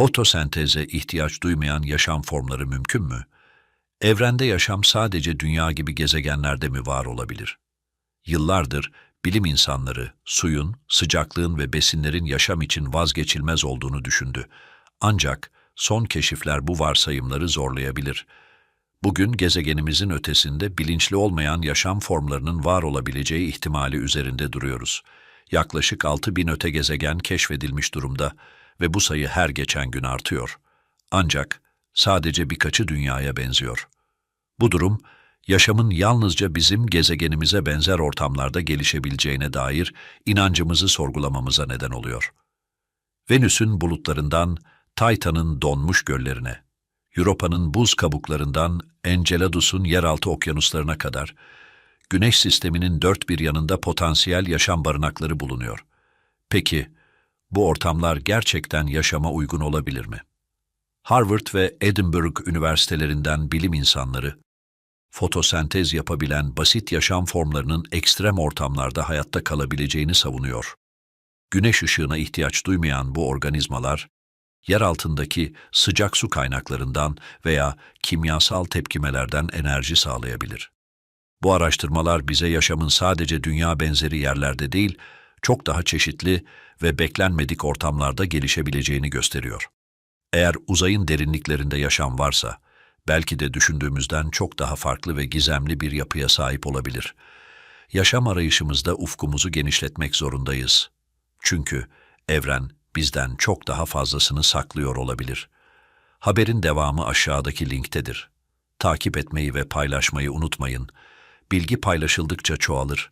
Fotosenteze ihtiyaç duymayan yaşam formları mümkün mü? Evrende yaşam sadece dünya gibi gezegenlerde mi var olabilir? Yıllardır bilim insanları suyun, sıcaklığın ve besinlerin yaşam için vazgeçilmez olduğunu düşündü. Ancak son keşifler bu varsayımları zorlayabilir. Bugün gezegenimizin ötesinde bilinçli olmayan yaşam formlarının var olabileceği ihtimali üzerinde duruyoruz. Yaklaşık 6000 öte gezegen keşfedilmiş durumda ve bu sayı her geçen gün artıyor. Ancak sadece birkaçı dünyaya benziyor. Bu durum, yaşamın yalnızca bizim gezegenimize benzer ortamlarda gelişebileceğine dair inancımızı sorgulamamıza neden oluyor. Venüs'ün bulutlarından Titan'ın donmuş göllerine, Europa'nın buz kabuklarından Enceladus'un yeraltı okyanuslarına kadar, Güneş sisteminin dört bir yanında potansiyel yaşam barınakları bulunuyor. Peki, bu ortamlar gerçekten yaşama uygun olabilir mi? Harvard ve Edinburgh üniversitelerinden bilim insanları, fotosentez yapabilen basit yaşam formlarının ekstrem ortamlarda hayatta kalabileceğini savunuyor. Güneş ışığına ihtiyaç duymayan bu organizmalar, yer altındaki sıcak su kaynaklarından veya kimyasal tepkimelerden enerji sağlayabilir. Bu araştırmalar bize yaşamın sadece dünya benzeri yerlerde değil, çok daha çeşitli ve beklenmedik ortamlarda gelişebileceğini gösteriyor. Eğer uzayın derinliklerinde yaşam varsa, belki de düşündüğümüzden çok daha farklı ve gizemli bir yapıya sahip olabilir. Yaşam arayışımızda ufkumuzu genişletmek zorundayız. Çünkü evren bizden çok daha fazlasını saklıyor olabilir. Haberin devamı aşağıdaki linktedir. Takip etmeyi ve paylaşmayı unutmayın. Bilgi paylaşıldıkça çoğalır